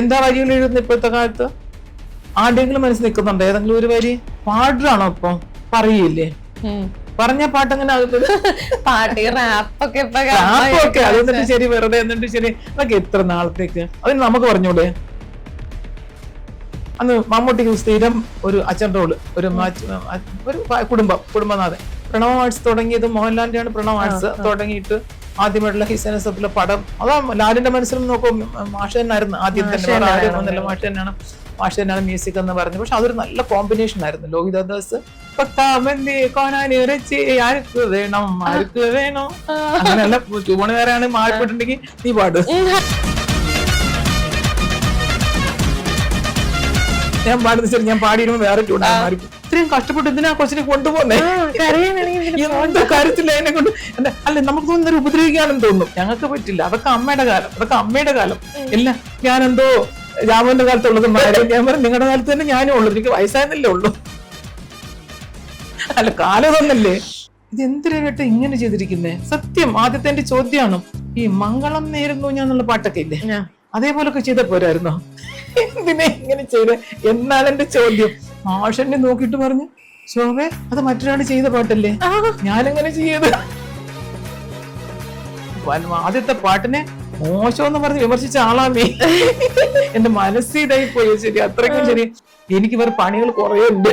എന്താ വരികൾ എഴുതുന്നത് ഇപ്പോഴത്തെ കാലത്ത്? ആരുടെയെങ്കിലും മനസ്സിൽ നിൽക്കുന്നുണ്ടോ? ഏതെങ്കിലും ഒരു വരി? പാടാണോ ഇപ്പൊ? പറയില്ലേ? പറഞ്ഞ പാട്ട് അങ്ങനെ പാട്ട് റാപ്പൊക്കെ അത് എന്നിട്ട് ശരി വെറുതെ എന്നിട്ട് ശരി? അതൊക്കെ എത്ര നാളത്തേക്ക്? അതിന് നമുക്ക് പറഞ്ഞൂടെ? അന്ന് മമ്മൂട്ടിക്ക് സ്ഥിരം ഒരു അച്ഛൻ റോൾ ഒരു ഒരു കുടുംബം കുടുംബനാഥൻ. പ്രണവ് ആർട്സ് തുടങ്ങിയത് മോഹൻലാലിന്റെ ആണ് പ്രണവ ആർട്സ് തുടങ്ങിയിട്ട് ആദ്യമായിട്ടുള്ള ഹിസനസത്തിലെ പടം. അതാ ലാലിന്റെ മനസ്സിൽ നോക്കും മാഷ തന്നെയായിരുന്നു. ആദ്യം തന്നെ ആരും ഒന്നുമില്ല മാഷ തന്നെയാണ്. മാഷ തന്നെയാണ് മ്യൂസിക് എന്ന് പറഞ്ഞു പക്ഷെ അതൊരു നല്ല കോമ്പിനേഷൻ ആയിരുന്നു. ലോഹിതദാസ് പത്താമന്തി കോനാനിറച്ചി ആർക്ക് വേണം ആർക്ക് വേണം. അങ്ങനെയല്ല ചുവണുകാരാണ് മാറിപ്പെട്ടുണ്ടെങ്കിൽ നീ പാട്. ഞാൻ പാടുന്ന ശരി ഞാൻ പാടിയിരുമ്പോ വേറെ ഇത്രയും കഷ്ടപ്പെട്ട് എന്തിനാ കൊച്ചിനെ കൊണ്ടുപോകുന്നേ? എന്ത് കാര്യത്തില്ല എന്നെ കൊണ്ട്? അല്ല നമുക്ക് തോന്നുന്ന ഉപദ്രവിക്കാണെന്ന് തോന്നും ഞങ്ങൾക്ക് പറ്റില്ല. അതൊക്കെ അമ്മയുടെ കാലം. അതൊക്കെ അമ്മയുടെ കാലം. ഇല്ല ഞാനെന്തോ രാമന്റെ കാലത്തുള്ളത് ഞാൻ പറഞ്ഞു നിങ്ങളുടെ കാലത്ത് തന്നെ ഞാനും ഉള്ളു. എനിക്ക് വയസ്സായെന്നല്ലേ ഉള്ളൂ. അല്ല കാലം തന്നല്ലേ ഇത് എന്തിനാ കേട്ടോ ഇങ്ങനെ ചെയ്തിരിക്കുന്നേ? സത്യം ആദ്യത്തെ എന്റെ ചോദ്യമാണ് ഈ മംഗളം നേരുന്നു ഞാൻ എന്നുള്ള പാട്ടൊക്കെ ഇല്ലേ? അതേപോലൊക്കെ ചെയ്ത പോരായിരുന്നോ? എന്തിനാ ഇങ്ങനെ ചെയ്ത്? എന്നാണ് എന്റെ ചോദ്യം. മാഷെന്നെ നോക്കിട്ട് പറഞ്ഞു ശോഭേ അത് മറ്റൊരാൾ ചെയ്ത പാട്ടല്ലേ? ഞാനെങ്ങനെ ചെയ്യത് ആദ്യത്തെ പാട്ടിനെ മോശമെന്ന് പറഞ്ഞ് വിമർശിച്ച ആളാമേ എന്റെ മനസ്സിതായി പോയി. ശരി അത്രയ്ക്കും ശരി. എനിക്ക് വേറെ പണികൾ കുറേ ഉണ്ട്.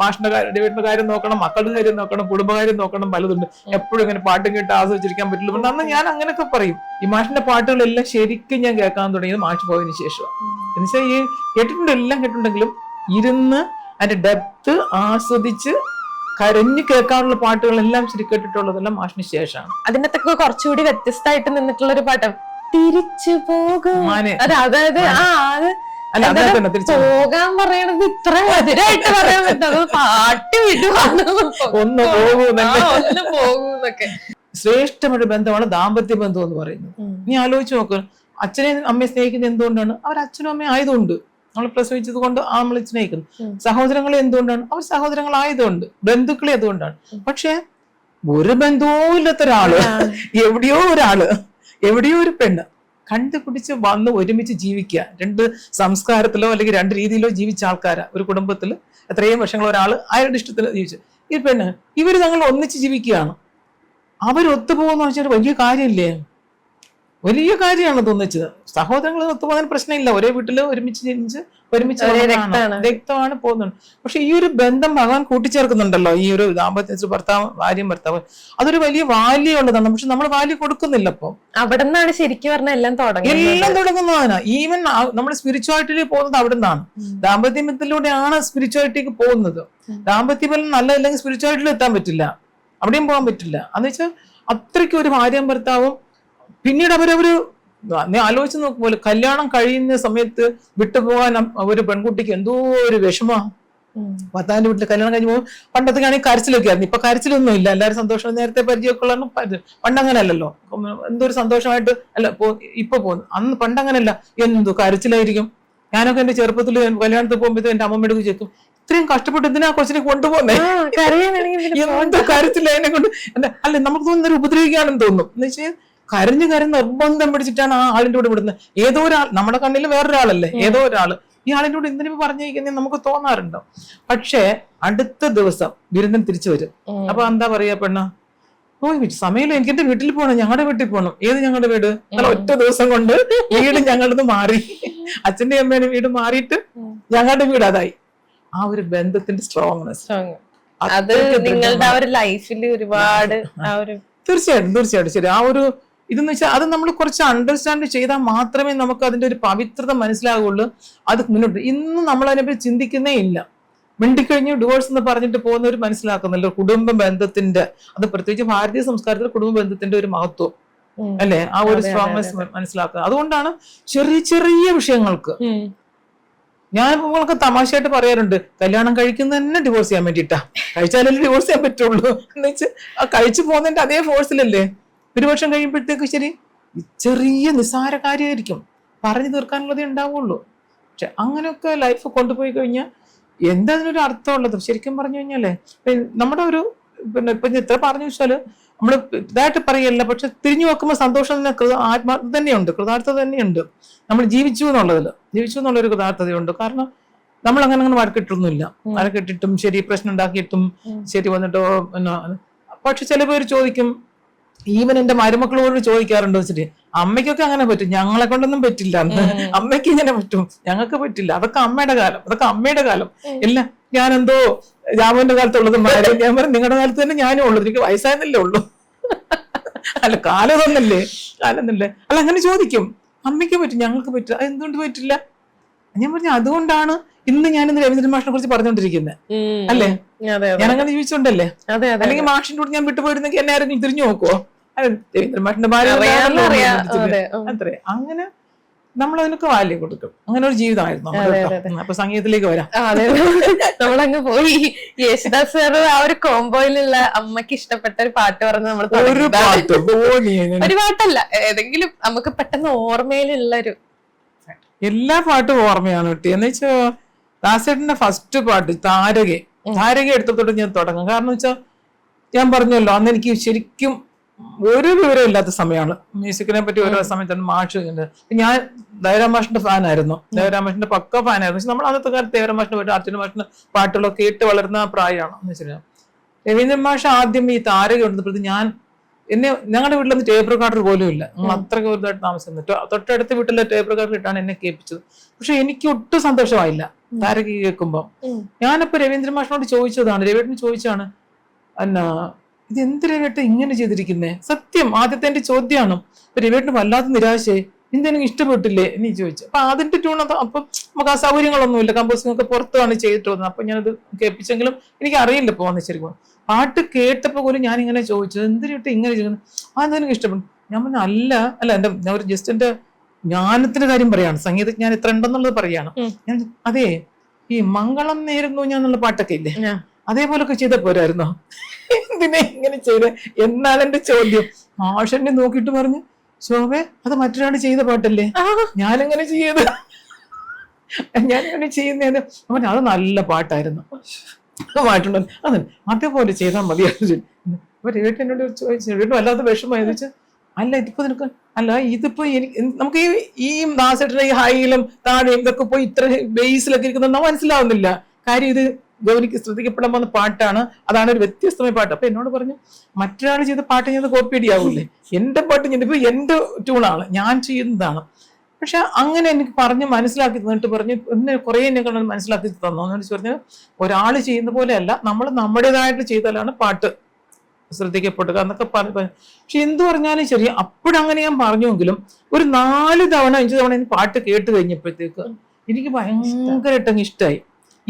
മാഷിന്റെ കാര്യം വീടിന്റെ കാര്യം നോക്കണം മക്കളുടെ കാര്യം നോക്കണം കുടുംബകാര്യം നോക്കണം പലതുണ്ട്. എപ്പോഴും ഇങ്ങനെ പാട്ടും കേട്ട് ആസ്വദിച്ചിരിക്കാൻ പറ്റില്ല. അന്ന് ഞാൻ അങ്ങനെയൊക്കെ പറയും. ഈ മാഷിന്റെ പാട്ടുകളെല്ലാം ശരിക്കും ഞാൻ കേൾക്കാൻ തുടങ്ങിയത് മാഷ് പോയതിനു ശേഷമാണ്. എന്നുവെച്ചാൽ ഈ കേട്ടിട്ടുണ്ട് എല്ലാം കേട്ടിട്ടുണ്ടെങ്കിലും ഇരുന്ന് അതിന്റെ ഡെപ്ത് ആസ്വദിച്ച് കരഞ്ഞു കേൾക്കാനുള്ള പാട്ടുകളെല്ലാം ശരി കേട്ടിട്ടുള്ളതെല്ലാം മാഷിന് ശേഷമാണ്. അതിനകത്തൊക്കെ കുറച്ചുകൂടി വ്യത്യസ്തമായിട്ട് നിന്നിട്ടുള്ള ഒരു പാട്ട്. തിരിച്ചു പോകും. അതായത് ആ അത് പോകാൻ പറയണത് ഇത്ര മധുരമായിട്ട് പറയാൻ പറ്റുന്നത് പാട്ട് ഒന്ന്. ഒന്ന് പോകൂന്നൊക്കെ ശ്രേഷ്ഠമൊരു ബന്ധമാണ് ദാമ്പത്യ ബന്ധം എന്ന് പറയുന്നത്. നീ ആലോചിച്ച് നോക്ക്. അച്ഛനെ അമ്മയെ സ്നേഹിക്കുന്നത് എന്തുകൊണ്ടാണ്? അവർ അച്ഛനും അമ്മയും ആയതുകൊണ്ട്. നമ്മൾ പ്രസവിച്ചത് കൊണ്ട് ആ നമ്മൾ സ്നേഹിക്കുന്നു. സഹോദരങ്ങൾ സഹോദരങ്ങളെ എന്തുകൊണ്ടാണ്? അവർ സഹോദരങ്ങളായതുകൊണ്ട് ബന്ധുക്കളെ അതുകൊണ്ടാണ്. പക്ഷെ ഒരു ബന്ധവും ഇല്ലാത്ത ഒരാൾ എവിടെയോ ഒരാൾ എവിടെയോ ഒരു പെണ്ണ് കണ്ടു കുടിച്ച് വന്ന് ഒരുമിച്ച് ജീവിക്കുക. രണ്ട് സംസ്കാരത്തിലോ അല്ലെങ്കിൽ രണ്ട് രീതിയിലോ ജീവിച്ച ആൾക്കാരാ. ഒരു കുടുംബത്തിൽ എത്രയും വർഷങ്ങൾ ഒരാൾ അയാളുടെ ഇഷ്ടത്തിൽ ജീവിച്ചു. ഈ പെണ്ണ് ഇവർ തങ്ങൾ ഒന്നിച്ച് ജീവിക്കുകയാണ്. അവരൊത്തുപോകുന്ന വെച്ചാൽ വലിയ കാര്യമില്ലേ? വലിയ കാര്യമാണ് തോന്നിച്ചത് സഹോദരങ്ങൾ ഒത്തുപോകാൻ പ്രശ്നമില്ല. ഒരേ വീട്ടിൽ ഒരുമിച്ച് ജനിച്ച് ഒരുമിച്ച്. രക്തമാണ്. പോകുന്നത്. പക്ഷെ ഈ ഒരു ബന്ധം ഭഗവാൻ കൂട്ടിച്ചേർക്കുന്നുണ്ടല്ലോ. ഈ ഒരു ദാമ്പത്യ ഭർത്താവ് ഭാര്യയും ഭർത്താവ്. അതൊരു വലിയ വാല്യം ഉള്ളതാണ്. പക്ഷെ നമ്മൾ വാല്യം കൊടുക്കുന്നില്ല അപ്പൊ അവിടെ നിന്നാണ് ശരിക്കും പറഞ്ഞ എല്ലാം തുടങ്ങുന്നത്. എല്ലാം തുടങ്ങുന്നതാണ്. ഈവൻ നമ്മൾ സ്പിരിച്വാലിറ്റിയിൽ പോകുന്നത് അവിടെ നിന്നാണ് ദാമ്പത്യത്തിലൂടെയാണ് സ്പിരിച്വാലിറ്റിക്ക് പോകുന്നത്. ദാമ്പത്യം നല്ലതല്ലെങ്കിൽ സ്പിരിച്വാലിറ്റിയിൽ എത്താൻ പറ്റില്ല. അവിടെയും പോകാൻ പറ്റില്ല. എന്ന് വെച്ചാൽ അത്രയ്ക്ക് ഒരു ഭാര്യയും ഭർത്താവും പിന്നീട് അവരവര് നീ ആലോചിച്ച് നോക്കുമ്പോൾ കല്യാണം കഴിയുന്ന സമയത്ത് വിട്ടുപോകാൻ ഒരു പെൺകുട്ടിക്ക് എന്തോ ഒരു വിഷമാ. ഭർത്താവിന്റെ വീട്ടിൽ കല്യാണം കഴിഞ്ഞ് പോകുമ്പോൾ പണ്ടത്തെ ആണെങ്കിൽ കരച്ചിലൊക്കെ ആയിരുന്നു. ഇപ്പൊ കരച്ചിലൊന്നും ഇല്ല. എല്ലാവരും സന്തോഷം നേരത്തെ പരിചയമൊക്കെ ഉള്ള പണ്ട് അങ്ങനെയല്ലല്ലോ ഉം, എന്തോ ഒരു സന്തോഷമായിട്ട് അല്ല ഇപ്പൊ പോകുന്നു. അന്ന് പണ്ടങ്ങനല്ല. എന്തോ കരച്ചിലായിരിക്കും? ഞാനൊക്കെ എന്റെ ചെറുപ്പത്തിൽ കല്യാണത്തിൽ പോകുമ്പോൾ എന്റെ അമ്മമ്മയുടെ ചോദിക്കും ഇത്രയും കഷ്ടപ്പെട്ട് എന്തിനാ കൊച്ചിനെ കൊണ്ടുപോകുന്നേ? എന്തോ കരച്ചില്ല എന്നെ കൊണ്ട്? അല്ലെ നമുക്ക് തോന്നുന്നൊരു ഉപദ്രവിക്കാണെന്ന് തോന്നും എന്ന് വെച്ചാൽ കരഞ്ഞു കരഞ്ഞ് നിർബന്ധം പിടിച്ചിട്ടാണ് ആ ആളിന്റെ കൂടെ വിടുന്നത്. ഏതോ ഒരാൾ നമ്മുടെ കണ്ണിൽ വേറൊരാളല്ലേ? ഏതോ ഒരാൾ. ഈ ആളിന്റെ കൂടെ എന്തിനു പറഞ്ഞിരിക്കുന്നത് നമുക്ക് തോന്നാറുണ്ടോ? പക്ഷേ അടുത്ത ദിവസം ബിരുദൻ തിരിച്ചു വരും. അപ്പൊ എന്താ പറയാ പെണ്ണ? ഓ സമയം എനിക്ക് എന്റെ വീട്ടിൽ പോകണം ഞങ്ങളുടെ വീട്ടിൽ പോകണം ഏത് ഞങ്ങളുടെ വീട്? അല്ല ഒറ്റ ദിവസം കൊണ്ട് വീട് ഞങ്ങളുടെ മാറി. അച്ഛന്റെ അമ്മയുടെ വീട് മാറിയിട്ട് ഞങ്ങളുടെ വീട് അതായി. ആ ഒരു ബന്ധത്തിന്റെ സ്ട്രോങ്നെസ്. അത് നിങ്ങളുടെ ആ ഒരു ലൈഫിൽ ഒരുപാട് തീർച്ചയായിട്ടും തീർച്ചയായിട്ടും. ശരി ആ ഒരു ഇതെന്ന് വെച്ചാൽ അത് നമ്മൾ കുറച്ച് അണ്ടർസ്റ്റാൻഡ് ചെയ്താൽ മാത്രമേ നമുക്ക് അതിന്റെ ഒരു പവിത്രത മനസ്സിലാകുള്ളൂ അത് മുന്നോട്ട് ഇന്ന് നമ്മൾ അതിനെപ്പറ്റി ചിന്തിക്കുന്നേ ഇല്ല. മിണ്ടിക്കഴിഞ്ഞ് ഡിവോഴ്സ് എന്ന് പറഞ്ഞിട്ട് പോകുന്നവർ മനസ്സിലാക്കുന്നില്ല കുടുംബ ബന്ധത്തിന്റെ അത് പ്രത്യേകിച്ച് ഭാരതീയ സംസ്കാരത്തിൽ കുടുംബ ബന്ധത്തിന്റെ ഒരു മഹത്വം. അല്ലെ? ആ ഒരു സ്ട്രോങ്നെസ് മനസ്സിലാക്കുക. അതുകൊണ്ടാണ് ചെറിയ ചെറിയ വിഷയങ്ങൾക്ക്. ഞാൻ നിങ്ങൾക്ക് തമാശയായിട്ട് പറയാറുണ്ട്. കല്യാണം കഴിക്കുന്ന തന്നെ ഡിവോഴ്സ് ചെയ്യാൻ വേണ്ടിയിട്ടാ. കഴിച്ചാലല്ലേ ഡിവോഴ്സ് ചെയ്യാൻ പറ്റുള്ളൂ. എന്ന് വെച്ച് ആ കഴിച്ചു പോകുന്നതിന്റെ അതേ ഫോഴ്സിലല്ലേ ഒരു വർഷം കഴിയുമ്പോഴത്തേക്ക് ശരി ചെറിയ നിസ്സാര കാര്യമായിരിക്കും. പറഞ്ഞു തീർക്കാനുള്ളതേ ഉണ്ടാവുള്ളൂ. പക്ഷെ അങ്ങനെയൊക്കെ ലൈഫ് കൊണ്ടുപോയി കഴിഞ്ഞാൽ എന്താ അതിനൊരു അർത്ഥമുള്ളത്? ശരിക്കും പറഞ്ഞു കഴിഞ്ഞാലേ നമ്മുടെ ഒരു പിന്നെ ഇപ്പൊ എത്ര ഇത്ര പറഞ്ഞു വെച്ചാൽ നമ്മൾ ഇതായിട്ട് പറയല്ല പക്ഷെ തിരിഞ്ഞു നോക്കുമ്പോൾ സന്തോഷം തന്നെ കൃത- ആത്മാർത്ഥത തന്നെയുണ്ട് കൃതാർത്ഥത തന്നെയുണ്ട്. നമ്മൾ ജീവിച്ചു എന്നുള്ളതിൽ ജീവിച്ചു എന്നുള്ളൊരു കൃതാർത്ഥതയുണ്ട്. കാരണം നമ്മൾ അങ്ങനെ അങ്ങനെ വഴക്കിട്ടൊന്നുമില്ല. വഴക്കിട്ടിട്ടും ശരി പ്രശ്നം ഉണ്ടാക്കിയിട്ടും ശരി വന്നിട്ടോ പിന്നെ പക്ഷെ ചില പേര് ചോദിക്കും ഈവൻ എന്റെ മരുമക്കളോട് ചോദിക്കാറുണ്ട് വെച്ചിട്ട് അമ്മയ്ക്കൊക്കെ അങ്ങനെ പറ്റും. ഞങ്ങളെ കൊണ്ടൊന്നും പറ്റില്ല. അന്ന് അമ്മയ്ക്ക് ഇങ്ങനെ പറ്റും. ഞങ്ങൾക്ക് പറ്റില്ല. അതൊക്കെ അമ്മയുടെ കാലം. അതൊക്കെ അമ്മയുടെ കാലം. ഇല്ല ഞാൻ എന്തോ രാമന്റെ കാലത്തുള്ളത് മാറി. ഞാൻ പറഞ്ഞു നിങ്ങളുടെ കാലത്ത് തന്നെ ഞാനും ഉള്ളത് എനിക്ക് വയസ്സായെന്നല്ലേ ഉള്ളൂ. അല്ല കാലം തന്നല്ലേ കാലം തന്നല്ലേ അല്ല അങ്ങനെ ചോദിക്കും. അമ്മയ്ക്ക് പറ്റും. ഞങ്ങൾക്ക് പറ്റില്ല. അത് എന്തുകൊണ്ട് പറ്റില്ല? ഞാൻ പറഞ്ഞു അതുകൊണ്ടാണ് ഇന്ന് ഞാൻ ഇന്ന് രവീന്ദ്രൻ മാഷിനെ കുറിച്ച് പറഞ്ഞുകൊണ്ടിരിക്കുന്നത് അല്ലേ? ഞാൻ അങ്ങനെ ജീവിച്ചോണ്ടല്ലേ? അല്ലെങ്കിൽ മാഷിന്റെ കൂടെ ഞാൻ വിട്ടുപോയിരുന്നെങ്കിൽ എന്നെ ആരെങ്കിലും തിരിഞ്ഞു നോക്കുവോ? രവീന്ദ്രൻ മാഷിന്റെ ഭാര്യ. അത്രേ. അങ്ങനെ നമ്മൾ അതിനൊക്കെ വാല്യം കൊടുക്കും. അങ്ങനെ ഒരു ജീവിതമായിരുന്നു. അപ്പൊ സംഗീതത്തിലേക്ക് വരാം. നമ്മളങ്ങ് പോയി. യേശുദാസ് സാർ ആ ഒരു കോംബോയിലുള്ള അമ്മയ്ക്ക് ഇഷ്ടപ്പെട്ട ഒരു പാട്ട് പറഞ്ഞ് നമ്മൾ ഒരു പാട്ടല്ല. ഏതെങ്കിലും നമുക്ക് പെട്ടെന്ന് ഓർമ്മയിലുള്ള ഒരു എല്ലാ പാട്ടും ഓർമ്മയാണ് കിട്ടി എന്ന് വെച്ചാ ദാസേട്ടന്റെ ഫസ്റ്റ് പാട്ട് താരകെ. താരക എടുത്തോട്ട് ഞാൻ തുടങ്ങും. കാരണം വെച്ചാൽ ഞാൻ പറഞ്ഞല്ലോ അന്ന് എനിക്ക് ശരിക്കും ഒരു വിവരം ഇല്ലാത്ത സമയമാണ്. മ്യൂസിക്കിനെ പറ്റി ഓരോ സമയത്താണ് മാഷ്. ഞാൻ ദേവരാമാഷിന്റെ ഫാനായിരുന്നു. ഫാൻ ആയിരുന്നു ദേവരാം മാഷിന്റെ പക്ക ഫാനായിരുന്നു. പക്ഷെ നമ്മൾ അന്നത്തെ കാലത്ത് ദേവരാമാഷിന് പോയിട്ട് പാട്ട് അർജുന മാഷിന്റെ പാട്ടുകളൊക്കെ കേട്ട് വളർന്ന പ്രായമാണ്. എന്ന് വെച്ചിട്ടുണ്ടെങ്കിൽ രവീന്ദ്രൻ മാഷ് ആദ്യം ഈ താരക എടുത്തപ്പോഴത്തെ ഞാൻ എന്നെ ഞങ്ങളുടെ വീട്ടിലൊന്നും ടേപ്പ് റെക്കോർഡർ പോലും ഇല്ല. നമ്മൾ അത്രയ്ക്ക് വലുതായിട്ട് താമസിക്കുന്നു തൊ- തൊട്ടടുത്ത വീട്ടിലെ ടേപ്പ് റെക്കോർഡർ ഇട്ടാണ് എന്നെ കേൾപ്പിച്ചത്. പക്ഷെ എനിക്ക് ഒട്ടും സന്തോഷമായില്ല താരക്ക് കേൾക്കുമ്പോൾ ഞാനിപ്പോ രവീന്ദ്രൻ മാഷിനോട് ചോദിച്ചതാണ്. രവീട്ടിന് ചോദിച്ചാണ് എന്നാ ഇത് എന്ത് രവിയേട്ടൻ ഇങ്ങനെ ചെയ്തിരിക്കുന്നേ? സത്യം ആദ്യത്തെ എന്റെ ചോദ്യമാണ്. ഇപ്പൊ രവീട്ടിന് വല്ലാത്ത നിരാശയായി. എന്തെങ്കിലും ഇഷ്ടപ്പെട്ടില്ലേ? നീ ചോദിച്ചു. അപ്പൊ അതിന്റെ ട്യൂൺ അപ്പം നമുക്ക് ആ സൗകര്യങ്ങളൊന്നുമില്ല. കമ്പോസിംഗ് ഒക്കെ പുറത്താണ് ചെയ്തിട്ട് വന്നത് അപ്പൊ ഞാനത് കേൾപ്പിച്ചെങ്കിലും എനിക്ക് അറിയില്ല ഇപ്പൊ വന്ന് ശരിക്കും. പാട്ട് കേട്ടപ്പോ പോലും ഞാൻ ഇങ്ങനെ ചോദിച്ചത് എന്തിനിട്ട് ഇങ്ങനെ ചെയ്യുന്നു? ആ എന്തെങ്കിലും ഇഷ്ടപ്പെട്ടു. ഞാൻ പറഞ്ഞു അല്ല അല്ല എന്റെ ഞാൻ ഒരു ജസ്റ്റ് എന്റെ ജ്ഞാനത്തിന്റെ കാര്യം പറയാണ്. സംഗീതജ്ഞാനം എത്ര ഉണ്ടെന്നുള്ളത് പറയാണ്. ഞാൻ അതെ ഈ മംഗളം നേരുന്നു ഞാൻ എന്നുള്ള പാട്ടൊക്കെ ഇല്ലേ. അതേപോലൊക്കെ ചെയ്ത പോരായിരുന്നോ? എന്തിനെ ഇങ്ങനെ ചെയ്ത്? എന്നാണ് എന്റെ ചോദ്യം. മാഷന്നെ നോക്കിയിട്ട് പറഞ്ഞു ശോഭെ അത് മറ്റൊരാൾ ചെയ്ത പാട്ടല്ലേ? ഞാനെങ്ങനെ ചെയ്യത് ഞാനിങ്ങനെ ചെയ്യുന്നതിന് അവൻ അത് നല്ല പാട്ടായിരുന്നു. പാട്ടുണ്ട്? അതെ അതേപോലെ ചെയ്താൽ മതിയായിരുന്നു. അപ്പൊ രവിട്ട് എന്നോട് ചോദിച്ചു രവിട്ട് വല്ലാത്ത വിഷമമായി. വെച്ചാൽ അല്ല ഇതിപ്പോ നിനക്ക് അല്ല ഇതിപ്പോ എനിക്ക് നമുക്ക് ഈ ഈ ദാസേട്ടന്റെ ഈ ഹൈയിലും താഴെയും ഇതൊക്കെ പോയി ഇത്ര ബേസിലൊക്കെ ഇരിക്കുന്ന മനസ്സിലാവുന്നില്ല. കാര്യം ഇത് ഗൗരിക്ക് ശ്രദ്ധിക്കപ്പെടാൻ പോകുന്ന പാട്ടാണ്. അതാണ് ഒരു വ്യത്യസ്തമായ പാട്ട്. അപ്പൊ എന്നോട് പറഞ്ഞു മറ്റൊരാൾ ചെയ്ത പാട്ട് ഞാൻ കോപ്പി അടിയാവൂലേ? എന്റെ പാട്ട് ഞാൻ ഇപ്പൊ എന്റെ ട്യൂണാണ് ഞാൻ ചെയ്യുന്നതാണ്. പക്ഷെ അങ്ങനെ എനിക്ക് പറഞ്ഞ് മനസ്സിലാക്കി തന്നിട്ട് പറഞ്ഞു എന്നെ കുറെ എന്നെ കണ്ടു മനസ്സിലാക്കി തന്നു. എന്ന് വെച്ച് പറഞ്ഞാൽ ഒരാൾ ചെയ്യുന്ന പോലെയല്ല നമ്മൾ നമ്മുടേതായിട്ട് ചെയ്താലാണ് പാട്ട് ശ്രദ്ധിക്കപ്പെടുക എന്നൊക്കെ പറഞ്ഞു പക്ഷെ എന്ത് പറഞ്ഞാലും ശരി അപ്പോഴങ്ങനെ ഞാൻ പറഞ്ഞുവെങ്കിലും ഒരു നാല് തവണ അഞ്ച് തവണ എനിക്ക് പാട്ട് കേട്ട് കഴിഞ്ഞപ്പോഴത്തേക്ക് എനിക്ക് ഭയങ്കരമായിട്ട് അങ്ങ് ഇഷ്ടമായി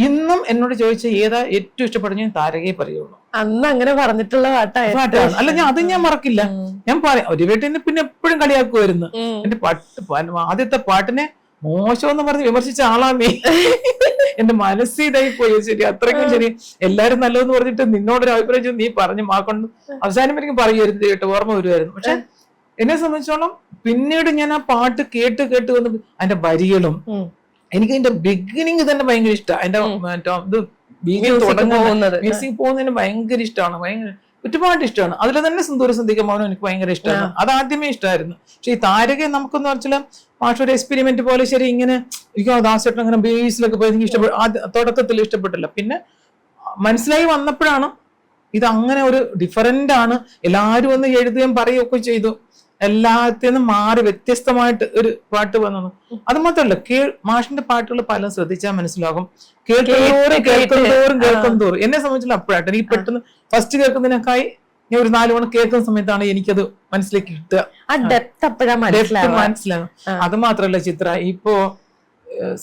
ഇന്നും എന്നോട് ചോദിച്ച ഏതാ ഏറ്റവും ഇഷ്ടപ്പെടുന്ന ഞാൻ താരകയെ പറയുള്ളൂ. അന്ന് അങ്ങനെ പറഞ്ഞിട്ടുള്ള പാട്ടായിരുന്നു പാട്ടാണ്. അല്ല ഞാൻ അത് ഞാൻ മറക്കില്ല. ഞാൻ പറയാം ഒരു വീട്ടിൽ പിന്നെ എപ്പോഴും കളിയാക്കുമായിരുന്നു. എന്റെ പാട്ട് ആദ്യത്തെ പാട്ടിനെ മോശമെന്ന് പറഞ്ഞ് വിമർശിച്ച ആളാമേ എന്റെ മനസ്സ് ഇതായി പോയി. ശരി അത്രയ്ക്കും ശരി. എല്ലാരും നല്ലതെന്ന് പറഞ്ഞിട്ട് നിന്നോടൊരു അഭിപ്രായം ചോദിച്ചു, നീ പറഞ്ഞു മാക്കൊണ്ട് അവസാനം എനിക്ക് പറയുമായിരുന്നു. കേട്ടോ ഓർമ്മ വരുമായിരുന്നു. പക്ഷെ എന്നെ സംബന്ധിച്ചോളം പിന്നീട് ഞാൻ ആ പാട്ട് കേട്ട് കേട്ട് വന്ന് അതിന്റെ വരികളും. എനിക്ക് അതിന്റെ ബിഗിനിങ് തന്നെ ഭയങ്കര ഇഷ്ടമാണ് അതിന്റെ മറ്റേ ഇത് തുടങ്ങുന്നത് മ്യൂസിക് പോകുന്നതിന് ഭയങ്കര ഇഷ്ടമാണ് ഭയങ്കര ഒരുപാട് ഇഷ്ടമാണ് അതിൽ തന്നെ സിന്ദൂര സന്ധിക്ക മൗനം എനിക്ക് ഭയങ്കര ഇഷ്ടമാണ് അത് ആദ്യമേ ഇഷ്ടമായിരുന്നു പക്ഷെ ഈ താരകെ നമുക്കെന്ന് വെച്ചാൽ പാഷ ഒരു എക്സ്പെരിമെന്റ് പോലെ ശരി ഇങ്ങനെ എനിക്ക് ദാസേട്ടൻ അങ്ങനെ ബേസിലൊക്കെ പോയി എനിക്ക് ഇഷ്ടപ്പെട്ടു തുടക്കത്തിൽ ഇഷ്ടപ്പെട്ടില്ല. പിന്നെ മനസ്സിലായി വന്നപ്പോഴാണ് ഇത് അങ്ങനെ ഒരു ഡിഫറന്റ് ആണ്. എല്ലാവരും ഒന്ന് എഴുതുകയും പറയുകയൊക്കെ ചെയ്തു. എല്ലാത്തിൽ നിന്നും മാറി വ്യത്യസ്തമായിട്ട് ഒരു പാട്ട് വന്നു. അത് മാത്രമല്ല കേൾ മാഷിന്റെ പാട്ടുകൾ പലതും ശ്രദ്ധിച്ചാൽ മനസ്സിലാകും. കേൾക്കുന്നതോറും കേൾക്കുന്നതോറും. കേൾക്കുന്നതോറും എന്നെ സംബന്ധിച്ചാൽ അപ്പോഴായിട്ട് എനിക്ക് പെട്ടെന്ന് ഫസ്റ്റ് കേൾക്കുന്നതിനേക്കായി ഞാൻ ഒരു നാല് മണി കേൾക്കുന്ന സമയത്താണ് എനിക്കത് മനസ്സിലേക്ക് കിട്ടുക. മനസ്സിലാകും അത് മാത്രല്ല ചിത്ര ഇപ്പോ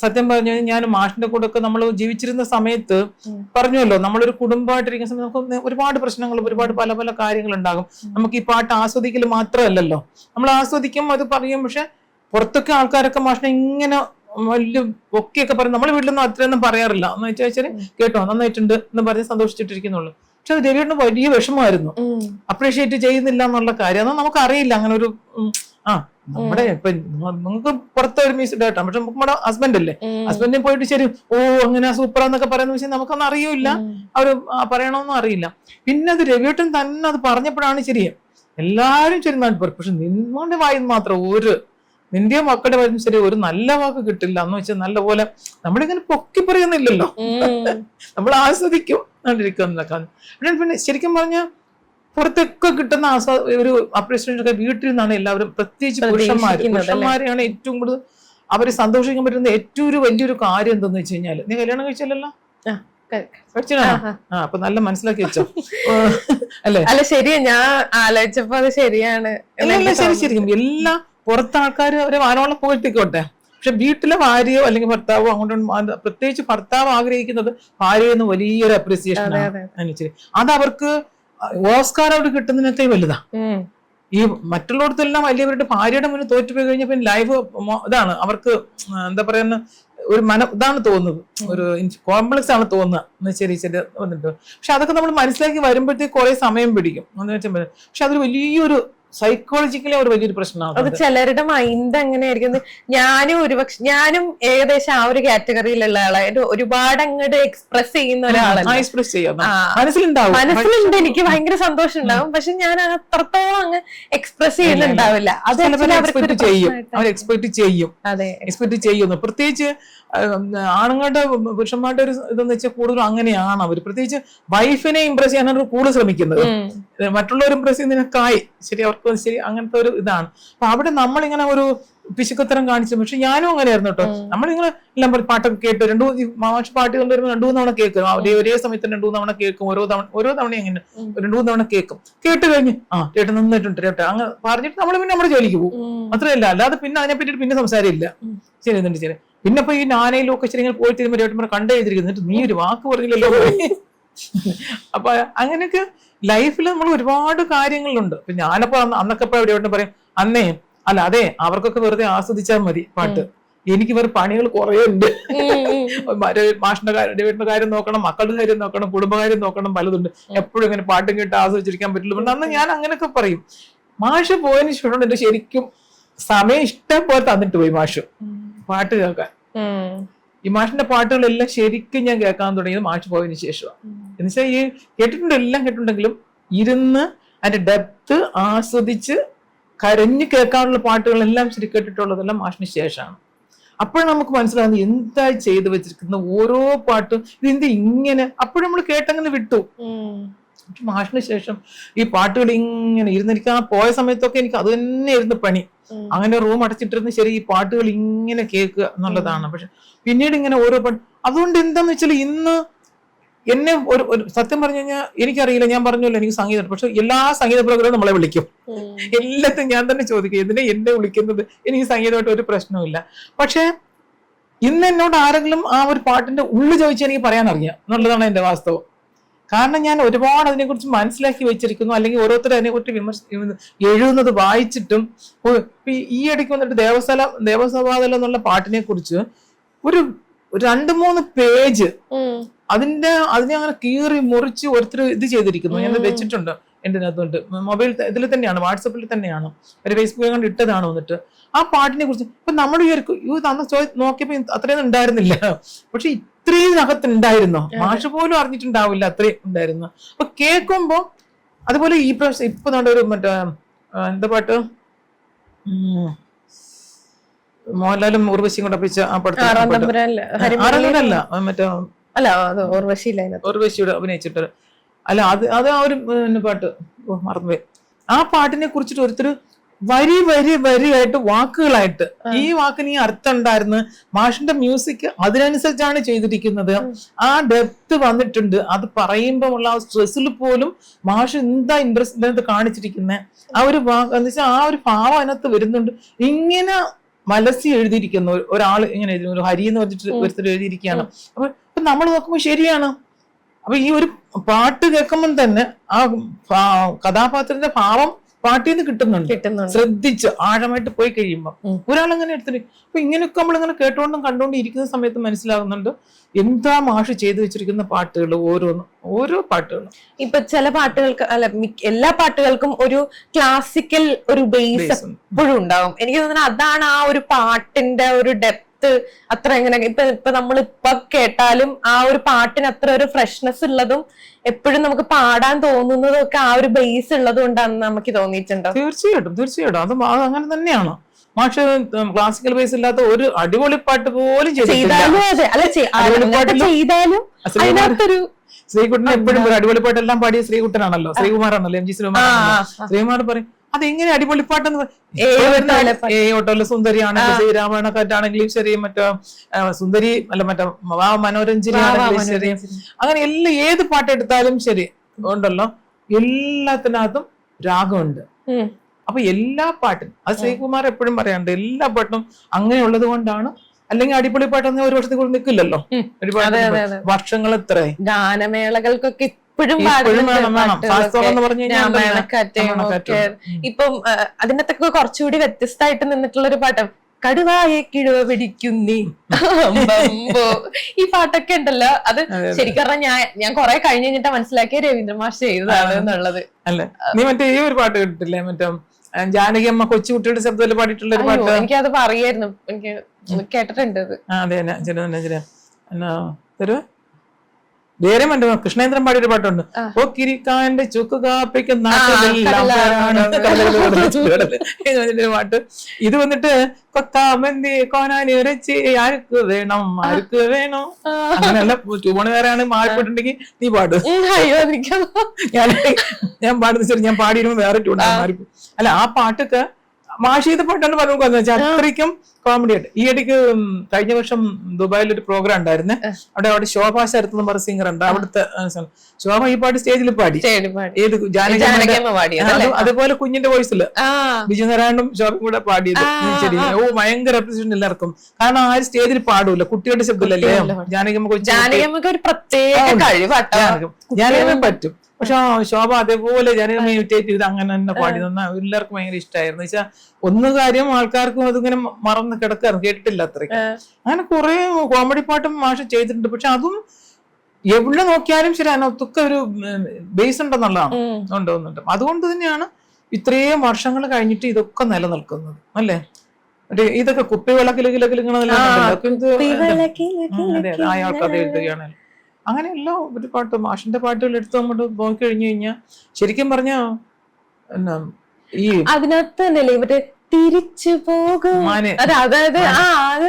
സത്യം പറഞ്ഞു കഴിഞ്ഞാൽ ഞാൻ മാഷിന്റെ കൂടെ ഒക്കെ നമ്മൾ ജീവിച്ചിരുന്ന സമയത്ത്. പറഞ്ഞല്ലോ നമ്മളൊരു കുടുംബമായിട്ടിരിക്കുന്ന സമയത്ത് നമുക്ക് ഒരുപാട് പ്രശ്നങ്ങളും ഒരുപാട് പല പല കാര്യങ്ങൾ ഉണ്ടാകും നമുക്ക് ഈ പാട്ട് ആസ്വദിക്കൽ മാത്രമല്ലല്ലോ. നമ്മൾ ആസ്വദിക്കും അത് പറയും പക്ഷെ പുറത്തൊക്കെ ആൾക്കാരൊക്കെ മാഷിനെ ഇങ്ങനെ വലിയ ഒക്കെയൊക്കെ പറയും. നമ്മുടെ വീട്ടിലൊന്നും അത്രയൊന്നും പറയാറില്ല. എന്ന് വെച്ചാൽ കേട്ടോ നന്നായിട്ടുണ്ട് എന്ന് പറഞ്ഞ് സന്തോഷിച്ചിട്ടിരിക്കുന്നുള്ളൂ. പക്ഷെ അത് രവിയുടെ വലിയ വിഷമമായിരുന്നു. അപ്രീഷിയേറ്റ് ചെയ്യുന്നില്ല എന്നുള്ള കാര്യം. അതൊന്നും നമുക്ക് അറിയില്ല അങ്ങനെ ഒരു നമ്മുടെ ഇപ്പൊ നമുക്ക് പുറത്തെ ഒരു മ്യൂസിക് ഡയറക്ടർ പക്ഷെ നമുക്ക് നമ്മുടെ ഹസ്ബൻഡ് അല്ലേ? ഹസ്ബൻഡിനെ പോയിട്ട് ശരി ഓ അങ്ങനെ സൂപ്പറാന്നൊക്കെ പറയുന്ന പക്ഷെ നമുക്കൊന്നും അറിയില്ല. അവർ പറയണമെന്നും അറിയില്ല. പിന്നെ അത് രവിയേട്ടൻ തന്നെ അത് പറഞ്ഞപ്പോഴാണ് ശരി. എല്ലാരും ശരി നാട്ടിൽ പറയും പക്ഷെ നിങ്ങളുടെ വായിൽ മാത്രം ഒരു നിന്റെ മക്കളുടെ വരും ശരി ഒരു നല്ല വാക്ക് കിട്ടില്ല. എന്ന് വെച്ചാൽ നല്ല പോലെ നമ്മളിങ്ങനെ പൊക്കി പറയുന്നില്ലല്ലോ. നമ്മൾ ആസ്വദിക്കും. കണ്ടിരിക്കുന്നതൊക്കെ പിന്നെ ശരിക്കും പറഞ്ഞാൽ പുറത്തൊക്കെ കിട്ടുന്ന ആസ്വാ ഒരു അപ്രീസിയേഷൻ ഒക്കെ വീട്ടിൽ നിന്നാണ് എല്ലാവരും പ്രത്യേകിച്ച് പുരുഷന്മാർ പുരുഷന്മാരെയാണ് ഏറ്റവും കൂടുതൽ അവരെ സന്തോഷിക്കാൻ പറ്റുന്ന ഏറ്റവും ഒരു വലിയൊരു കാര്യം എന്തെന്ന് വെച്ച് കഴിഞ്ഞാൽ നീ കല്യാണം കഴിച്ചല്ലോ അപ്പൊ നല്ല മനസ്സിലാക്കി വെച്ചോ. അല്ലേ? അല്ല ശരിയാ ഞാൻ ആലോചിച്ചപ്പോ അത് ശരിയാണ്. ശരി ശരിക്കും. എല്ലാ പുറത്ത് ആൾക്കാർ അവരെ വാനോളം പോയിട്ടിക്കോട്ടെ പക്ഷെ വീട്ടിലെ ഭാര്യയോ അല്ലെങ്കിൽ ഭർത്താവോ അങ്ങോട്ട് പ്രത്യേകിച്ച് ഭർത്താവ് ആഗ്രഹിക്കുന്നത് ഭാര്യയെന്ന് വലിയൊരു അപ്രീസിയേഷൻ ആണ്. അത് അവർക്ക് ഓസ്കാർ അവിടെ കിട്ടുന്നതിനൊക്കെ വലുതാ. ഈ മറ്റുള്ളവർക്കെല്ലാം വലിയവരുടെ ഭാര്യയുടെ മുന്നിൽ തോറ്റുപോയി കഴിഞ്ഞാൽ പിന്നെ ലൈഫ് ഇതാണ്. അവർക്ക് എന്താ പറയുന്ന ഒരു മന ഇതാണ് തോന്നുന്നത്. ഒരു കോംപ്ലക്സ് ആണ് തോന്നുന്നത് ശരി ശരി വന്നിട്ട്. പക്ഷെ അതൊക്കെ നമ്മൾ മനസ്സിലാക്കി വരുമ്പോഴത്തേക്ക് കുറെ സമയം പിടിക്കും. എന്ന് വെച്ചാൽ പക്ഷെ അതൊരു വലിയൊരു സൈക്കോളജിക്കലി ഒരു വലിയൊരു പ്രശ്നമാണ് അത്. ചിലരുടെ മൈൻഡ് അങ്ങനെയായിരിക്കും. ഞാനും ഒരുപക്ഷെ ഞാനും ഏകദേശം ആ ഒരു കാറ്റഗറിയിലുള്ള ആളായിട്ട് ഒരുപാട് അങ്ങോട്ട് എക്സ്പ്രസ് ചെയ്യുന്ന ഒരാളാണ് എക്സ്പ്രസ് ചെയ്യാം. ആ, മനസ്സിലുണ്ടാവും. മനസ്സിലുണ്ട്. എനിക്ക് ഭയങ്കര സന്തോഷം ഉണ്ടാവും പക്ഷെ ഞാൻ അത്രത്തോളം അങ്ങ് എക്സ്പ്രസ് ചെയ്യുന്നുണ്ടാവില്ല. അത് എക്സ്പെക്ട് ചെയ്യും. അവർ എക്സ്പെക്ട് ചെയ്യും. അതെ. എക്സ്പെക്ട് ചെയ്യുന്നു. പ്രത്യേകിച്ച് ആണുങ്ങളുടെ പുരുഷന്മാരുടെ ഒരു ഇതെന്ന് വെച്ചാൽ കൂടുതലും അങ്ങനെയാണ് അവർ പ്രത്യേകിച്ച് വൈഫിനെ ഇംപ്രസ് ചെയ്യാനാണ് കൂടുതൽ ശ്രമിക്കുന്നത്. മറ്റുള്ളവർ ഇംപ്രസ് ചെയ്യുന്നതിനൊക്കായി ശരി അവർക്ക് ശരി അങ്ങനത്തെ ഒരു ഇതാണ്. അപ്പൊ അവിടെ നമ്മളിങ്ങനെ ഒരു പിശുക്കത്തരം കാണിച്ചു. പക്ഷെ ഞാനും അങ്ങനെയായിരുന്നു കേട്ടോ. ഉം. നമ്മളിങ്ങനെ എല്ലാം പാട്ടൊക്കെ കേട്ട് രണ്ടു മാഷ് പാട്ട് കൊണ്ടുവരുമ്പോൾ രണ്ടു മൂന്ന് തവണ കേൾക്കും. ഒരേ ഒരേ സമയത്ത് രണ്ടു തവണ കേൾക്കും. ഓരോ തവണ ഓരോ തവണ എങ്ങനെ ഉം. രണ്ടു മൂന്ന് തവണ കേൾക്കും. കേട്ട് കഴിഞ്ഞ് ആ ചേട്ടൻ നന്നായിട്ടുണ്ട് ചേട്ടാ. അങ്ങ് പറഞ്ഞിട്ട് നമ്മൾ പിന്നെ നമ്മുടെ ജോലിക്ക് പോകും. അത്രയല്ല. അല്ലാതെ പിന്നെ അതിനെ പറ്റിയിട്ട് പിന്നെ സംസാരമില്ല. ശരി എന്നിട്ട് ശരി? പിന്നെ ഇപ്പൊ ഈ നാനയിലൊക്കെ ശരി ഇങ്ങനെ പോയിട്ട് ഇരുന്ന് രേട്ടന്മാരെ കണ്ടു എഴുതിയിരിക്കുന്നു. നീ ഒരു വാക്ക് പറഞ്ഞില്ലല്ലോ. അപ്പൊ അങ്ങനെയൊക്കെ ലൈഫിൽ നമ്മൾ ഒരുപാട് കാര്യങ്ങളുണ്ട്. ഇപ്പൊ ഞാനപ്പോ അന്ന് അന്നൊക്കെ ഇപ്പൊ എവിടെ പറയും? അന്നേ അല്ല അതെ അവർക്കൊക്കെ വെറുതെ ആസ്വദിച്ചാൽ മതി പാട്ട്. എനിക്ക് വേറെ പണികൾ കുറേ ഉണ്ട്. മാഷിന്റെ കാര്യം വീട്ടിന്റെ കാര്യം നോക്കണം മക്കളുടെ കാര്യം നോക്കണം കുടുംബകാര്യം നോക്കണം പലതുണ്ട് എപ്പോഴും ഇങ്ങനെ പാട്ടും കേട്ട് ആസ്വദിച്ചിരിക്കാൻ പറ്റില്ല. അന്ന് ഞാൻ അങ്ങനെയൊക്കെ പറയും. മാഷ് പോയതിന് ശേഷം എന്റെ ശരിക്കും സമയം ഇഷ്ടം പോലെ തന്നിട്ട് പോയി മാഷ്. പാട്ട് കേൾക്കാൻ. ഈ മാഷിന്റെ പാട്ടുകളെല്ലാം ശരിക്കും ഞാൻ കേൾക്കാൻ തുടങ്ങിയത് മാഷ് പോയതിനു ശേഷമാണ്. എന്നുവെച്ചാൽ ഈ കേട്ടിട്ടുണ്ട് എല്ലാം കേട്ടിട്ടുണ്ടെങ്കിലും ഇരുന്ന് അതിന്റെ ഡെപ്ത് ആസ്വദിച്ച് കരഞ്ഞു കേൾക്കാനുള്ള പാട്ടുകളെല്ലാം ശരി കേട്ടിട്ടുള്ളതെല്ലാം മാഷിന് ശേഷമാണ്. അപ്പോഴും നമുക്ക് മനസ്സിലാകുന്നത് എന്താ ചെയ്തു വെച്ചിരിക്കുന്ന ഓരോ പാട്ടും ഇതെന്ത് ഇങ്ങനെ അപ്പോഴും നമ്മൾ കേട്ടങ്ങനെ വിട്ടു. മാഷിന് ശേഷം ഈ പാട്ടുകൾ ഇങ്ങനെ ഇരുന്നിരിക്കാൻ പോയ സമയത്തൊക്കെ എനിക്ക് അത് തന്നെ ഇരുന്ന് പണി അങ്ങനെ റൂം അടച്ചിട്ടിരുന്ന് ശരി ഈ പാട്ടുകൾ ഇങ്ങനെ കേൾക്കുക എന്നുള്ളതാണ്. പക്ഷെ പിന്നീട് ഇങ്ങനെ ഓരോ പാട്ട് അതുകൊണ്ട് എന്താന്ന് വെച്ചാൽ ഇന്ന് എന്നെ ഒരു ഒരു സത്യം പറഞ്ഞു കഴിഞ്ഞാൽ എനിക്കറിയില്ല. ഞാൻ പറഞ്ഞല്ലോ എനിക്ക് സംഗീതം. പക്ഷെ എല്ലാ സംഗീത പ്രോഗ്രാം നമ്മളെ വിളിക്കും. എല്ലാത്തും ഞാൻ തന്നെ ചോദിക്കും ഇതിനെ എന്നെ വിളിക്കുന്നത്? എനിക്ക് സംഗീതമായിട്ട് ഒരു പ്രശ്നവുമില്ല പക്ഷേ ഇന്ന് എന്നോട് ആരെങ്കിലും ആ ഒരു പാട്ടിന്റെ ഉള്ളു ചോദിച്ചാൽ എനിക്ക് പറയാൻ അറിയാം എന്നുള്ളതാണ് എന്റെ വാസ്തവം. കാരണം ഞാൻ ഒരുപാട് അതിനെക്കുറിച്ച് മനസ്സിലാക്കി വെച്ചിരിക്കുന്നു. അല്ലെങ്കിൽ ഓരോരുത്തർ അതിനെക്കുറിച്ച് വിമർശ എഴുതുന്നത് വായിച്ചിട്ടും ഈ- ഈ ഇടയ്ക്ക് വന്നിട്ട് ദേവസ്ഥല ദേവസഭാതലം എന്നുള്ള പാട്ടിനെ കുറിച്ച് ഒരു രണ്ട് മൂന്ന് പേജ് അതിന്റെ അതിനെ അങ്ങനെ കീറി മുറിച്ച് ഓരോരുത്തർ ഇത് ചെയ്തിരിക്കുന്നു. ഞാൻ വെച്ചിട്ടുണ്ട് എന്റെ അകത്തുണ്ട് മൊബൈൽ ഇതിൽ തന്നെയാണ് വാട്സപ്പിൽ തന്നെയാണ്. ഒരു ഫേസ്ബുക്കിൽ കണ്ട് ഇട്ടതാണ് വന്നിട്ട്. ആ പാട്ടിനെ കുറിച്ച് ഇപ്പൊ നമ്മൾ വിചാരിക്കും തന്ന ചോദി നോക്കിയപ്പോ അത്രയൊന്നും ഉണ്ടായിരുന്നില്ല. പക്ഷെ അകത്ത് ഉണ്ടായിരുന്നോ മാഷ് പോലും അറിഞ്ഞിട്ടുണ്ടാവില്ല അത്രയും ഉണ്ടായിരുന്നു. അപ്പൊ കേൾക്കുമ്പോ അതുപോലെ ഈ പ്രാവശ്യം ഇപ്പൊ നമ്മുടെ ഒരു മറ്റേ എന്താ പാട്ട്? മോഹൻലാലും ഉർവശിയും കൂടെ പിടിച്ച ആ പടത്തിൽ ആറന്മുളയല്ല, മറ്റേ അല്ല ഉർവശിയുടെ അഭിനയിച്ചിട്ട്. അല്ല അത് അത് ആ ഒരു പാട്ട്. മറന്നുപോയി. ആ പാട്ടിനെ കുറിച്ചിട്ട് ഒരുത്തർ വരി വരി വരിയായിട്ട് വാക്കുകളായിട്ട്. ഈ വാക്കിന് ഈ അർത്ഥം ഉണ്ടായിരുന്നു മാഷിന്റെ മ്യൂസിക് അതിനനുസരിച്ചാണ് ചെയ്തിരിക്കുന്നത്. ആ ഡെപ്ത് വന്നിട്ടുണ്ട്. അത് പറയുമ്പോൾ ഉള്ള ആ സ്ട്രെസ്സിൽ പോലും മാഷ് എന്താ ഇൻട്രസ്റ്റ് ഇതിനകത്ത് കാണിച്ചിരിക്കുന്നത് ആ ഒരു വാക്ക് എന്ന് വെച്ചാൽ ആ ഒരു ഭാവം അതിനകത്ത് വരുന്നുണ്ട്. ഇങ്ങനെ മലസി എഴുതിയിരിക്കുന്നു. ഒരാൾ ഇങ്ങനെ എഴുതി ഒരു ഹരി എന്ന് പറഞ്ഞിട്ട് ഒരുത്തർ എഴുതിയിരിക്കുകയാണ്. അപ്പൊ ഇപ്പൊ നമ്മൾ നോക്കുമ്പോൾ ശരിയാണ്. അപ്പൊ ഈ ഒരു പാട്ട് കേൾക്കുമ്പോൾ തന്നെ ആ കഥാപാത്രത്തിന്റെ ഭാവം പാട്ടിൽ നിന്ന് കിട്ടുന്നുണ്ട്. ശ്രദ്ധിച്ച് ആഴമായിട്ട് പോയി കഴിയുമ്പോൾ. ഒരാളങ്ങനെ എടുത്തിട്ട് അപ്പൊ ഇങ്ങനെയൊക്കെ നമ്മളിങ്ങനെ കേട്ടോണ്ടും കണ്ടുകൊണ്ടും ഇരിക്കുന്ന സമയത്ത് മനസ്സിലാകുന്നുണ്ട് എന്താ മാഷ് ചെയ്തു വെച്ചിരിക്കുന്ന പാട്ടുകൾ ഓരോന്നും ഓരോ പാട്ടുകളും. ഇപ്പൊ ചില പാട്ടുകൾക്ക് അല്ല എല്ലാ പാട്ടുകൾക്കും ഒരു ക്ലാസിക്കൽ ഒരു ബേസ്. എപ്പോഴും ഉണ്ടാവും. എനിക്ക് തോന്നുന്നത് അതാണ് ആ ഒരു പാട്ടിന്റെ ഒരു ഡെപ്ത് അത്ര എങ്ങനെ ഇപ്പൊ ഇപ്പൊ നമ്മൾ ഇപ്പൊ കേട്ടാലും ആ ഒരു പാട്ടിന് അത്ര ഒരു ഫ്രഷ്നെസ് ഉള്ളതും എപ്പോഴും നമുക്ക് പാടാൻ തോന്നുന്നതും ഒക്കെ ആ ഒരു ബേസ് ഉള്ളത് കൊണ്ടാണെന്ന് നമുക്ക് തോന്നിയിട്ടുണ്ടോ? തീർച്ചയായിട്ടും തീർച്ചയായിട്ടും. അത് അങ്ങനെ തന്നെയാണ്. മാഷ് ക്ലാസിക്കൽ ബേസ് ഇല്ലാത്ത ഒരു അടിപൊളി പാട്ട് പോലും ചെയ്താലും അതിനകത്തൊരു ശ്രീകുട്ടൻ എപ്പോഴും ഒരു അടിപൊളി പാട്ടെല്ലാം പാടിയ ശ്രീകുട്ടനാണല്ലോ. ശ്രീകുമാറാണല്ലോ എം ജി ശ്രീകുമാർ. ശ്രീകുമാർ പറയും അതെങ്ങനെ അടിപൊളി പാട്ടെന്ന് പറയും ഏ ഓട്ടോ സുന്ദരിയാണ് ശ്രീരാമായണക്കാറ്റാണെങ്കിലും ശരി മറ്റേ സുന്ദരി അല്ല മറ്റേ മനോരഞ്ജനി ആണെങ്കിലും ശരി. അങ്ങനെ എല്ലാ ഏത് പാട്ട് എടുത്താലും ശരി ഉണ്ടല്ലോ. എല്ലാത്തിനകത്തും രാഗമുണ്ട്. അപ്പൊ എല്ലാ പാട്ടും അത് ശ്രീകുമാർ എപ്പോഴും പറയാറുണ്ട് എല്ലാ പാട്ടും അങ്ങനെയുള്ളത് കൊണ്ടാണ് അല്ലെങ്കിൽ അടിപൊളി പാട്ടൊന്നും ഒരു വർഷത്തിൽ കൂടി നിൽക്കില്ലല്ലോ. ഉം. ഒരു പാട്ട് അതെ, അതെ, അതെ. വർഷങ്ങൾ എത്ര ഗാനമേളകൾക്കൊക്കെ ഇപ്പോഴും. ഇപ്പം അതിനകത്തൊക്കെ കുറച്ചുകൂടി വ്യത്യസ്തമായിട്ട് നിന്നിട്ടുള്ള ഒരു പാട്ട് കടുവായെ കിഴുവ പിടിക്കുന്നി. ഈ പാട്ടൊക്കെ ഉണ്ടല്ലോ. അത്. ശരിക്കും പറഞ്ഞാൽ ഞാൻ ഞാൻ കുറെ കഴിഞ്ഞ് കഴിഞ്ഞിട്ട് മനസ്സിലാക്കിയ രവീന്ദ്രമാഷ് ചെയ്തതാണ് എന്നുള്ളത്. അല്ലേ? നീ മറ്റേ ഈ ഒരു പാട്ട് കേട്ടിട്ടില്ലേ? മറ്റേ ആ, ജാനകി അമ്മ കൊച്ചുകുട്ടിയുടെ ശബ്ദത്തിൽ പാടിയിട്ടുള്ള ഒരു പാട്ട്? എനിക്കത് പറയായിരുന്നു. എനിക്ക് കേട്ടിട്ടുണ്ട് അത്. ചില ചില വേറെ മറ്റേ കൃഷ്ണേന്ദ്രൻ പാടിയൊരു പാട്ടുണ്ട്. ഓ കിരിക്കാന്റെ ചുക്ക് കാപ്പിക്ക് നാട്ടിലെല്ലാം പാട്ട്. ഇത് വന്നിട്ട് കൊക്കാമന്തി കോനാനി ഇറച്ചി ആർക്ക് വേണം ആർക്ക് വേണം. അങ്ങനെയല്ല വേറെയാണ് മാറിപ്പോയിട്ടുണ്ടെങ്കിൽ നീ പാട്. ഞാൻ ഞാൻ പാടുന്ന ശരി ഞാൻ പാടിയിരുമ്പോ വേറെ ട്യൂണാണ് മാറിപ്പോ അല്ല ആ പാട്ടൊക്കെ മാഷ് ചെയ്ത പാട്ടാണ് പറഞ്ഞു വെച്ചാൽ അത്രയ്ക്കും കോമഡി ആയിട്ട്. ഈ ഇടയ്ക്ക് കഴിഞ്ഞ വർഷം ദുബായിൽ ഒരു പ്രോഗ്രാം ഉണ്ടായിരുന്നു അവിടെ അവിടെ ശോഭ ശരത്ത് എന്ന് പറഞ്ഞ സിംഗർ ഉണ്ട്. അവിടുത്തെ ശോഭ ഈ പാട്ട് സ്റ്റേജിൽ പാടി. ഏത് ജാനകി? അതുപോലെ കുഞ്ഞിന്റെ വോയിസിൽ ബിജു നാരായണനും ശോഭയും കൂടെ പാടിയത്. ശരി ഓ ഭയങ്കര അപ്രീസിയേഷൻ എല്ലാവർക്കും. കാരണം ആ സ്റ്റേജിൽ പാടൂല. കുട്ടികളുടെ ശബ്ദമില്ലല്ലേ ജാനകി ജാനകിയമ്മ ജാനകിയമ്മക്ക് ഒരു പ്രത്യേക ഞാനങ്ങനെ പറ്റും. പക്ഷെ ആ ശോഭ അതേപോലെ ഞാൻ മ്യൂട്ടേറ്റ് ചെയ്ത് അങ്ങനെ തന്നെ പാടി. തന്ന എല്ലാവർക്കും ഭയങ്കര ഇഷ്ടമായിരുന്നു വെച്ചാൽ ഒന്ന് കാര്യം ആൾക്കാർക്കും അതിങ്ങനെ മറന്ന് കിടക്കാറ് കേട്ടിട്ടില്ല അത്രയ്ക്ക്. അങ്ങനെ കുറെ കോമഡി പാട്ടും മാഷ ചെയ്തിട്ടുണ്ട്. പക്ഷെ അതും എവിടെ നോക്കിയാലും ശരി അതിനകത്തൊക്കെ ഒരു ബേസ് ഉണ്ടെന്നുള്ളതാണ്. ഉണ്ടോന്നുണ്ട് ഉണ്ട് ഉണ്ട് അതുകൊണ്ട് തന്നെയാണ് ഇത്രയും വർഷങ്ങൾ കഴിഞ്ഞിട്ട് ഇതൊക്കെ നിലനിൽക്കുന്നത്. അല്ലേ? മറ്റേ ഇതൊക്കെ കുപ്പി വിളക്കിലൊക്കെ ഇങ്ങനെ ഉം, അതെ അതെ. അയാൾക്ക് എല്ലാ ഒരു പാട്ട്. മാഷിന്റെ പാട്ടുകൾ എടുത്ത് അങ്ങോട്ട് നോക്കി കഴിഞ്ഞു കഴിഞ്ഞാൽ ശരിക്കും പറഞ്ഞ ഈ അതിനകത്ത് തന്നെയല്ലേ ഇവർ തിരിച്ചു പോകും. അതായത് ആ അത്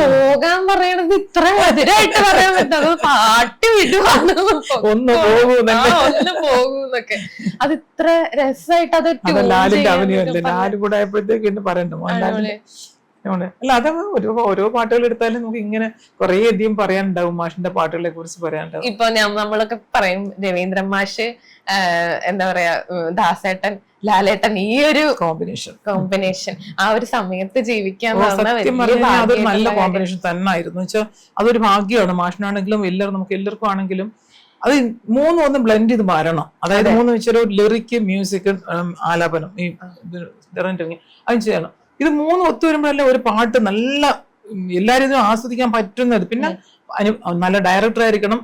പോകാൻ പറയണത് ഇത്ര മധുരമായിട്ട് പറയാൻ പറ്റുന്നത് പാട്ട് വിടുവാണ്. ഒന്ന്. ഒന്ന് പോകൂന്നൊക്കെ അത് ഇത്ര രസമായിട്ട് അത് ലാലും കൂടെ ആയപ്പോഴത്തേക്ക് പറയണ്ട. അല്ല? അത് ഓരോ ഓരോ പാട്ടുകൾ എടുത്താലും നമുക്ക് ഇങ്ങനെ കുറേ അധികം പറയാനുണ്ടാവും. മാഷിന്റെ പാട്ടുകളെ കുറിച്ച് പറയാനുണ്ടാവും. ഇപ്പൊ ഞാൻ നമ്മളൊക്കെ പറയും രവീന്ദ്രൻ മാഷ് എന്താ പറയാ ദാസേട്ടൻ ലാലേട്ടൻ ഈ ഒരു കോമ്പിനേഷൻ കോമ്പിനേഷൻ ആ ഒരു സമയത്ത് ജീവിക്കാൻ അതൊരു നല്ല കോമ്പിനേഷൻ തന്നെ ആയിരുന്നു വെച്ചാൽ അതൊരു ഭാഗ്യമാണ്. മാഷിനാണെങ്കിലും എല്ലാവരും നമുക്ക് എല്ലാവർക്കും ആണെങ്കിലും അത് മൂന്നും ഒന്ന് ബ്ലെൻഡ് ചെയ്ത് വരണം അതായത് മൂന്ന് വെച്ചൊരു ലിറിക് മ്യൂസിക് ആലാപനം ഈ അത് ചെയ്യണം. ഇത് മൂന്നും ഒത്തു വരുമ്പോഴല്ലേ ഒരു പാട്ട് നല്ല എല്ലാരും എല്ലാവരും ആസ്വദിക്കാൻ പറ്റുന്നത്. പിന്നെ നല്ല ഡയറക്ടർ ആയിരിക്കണം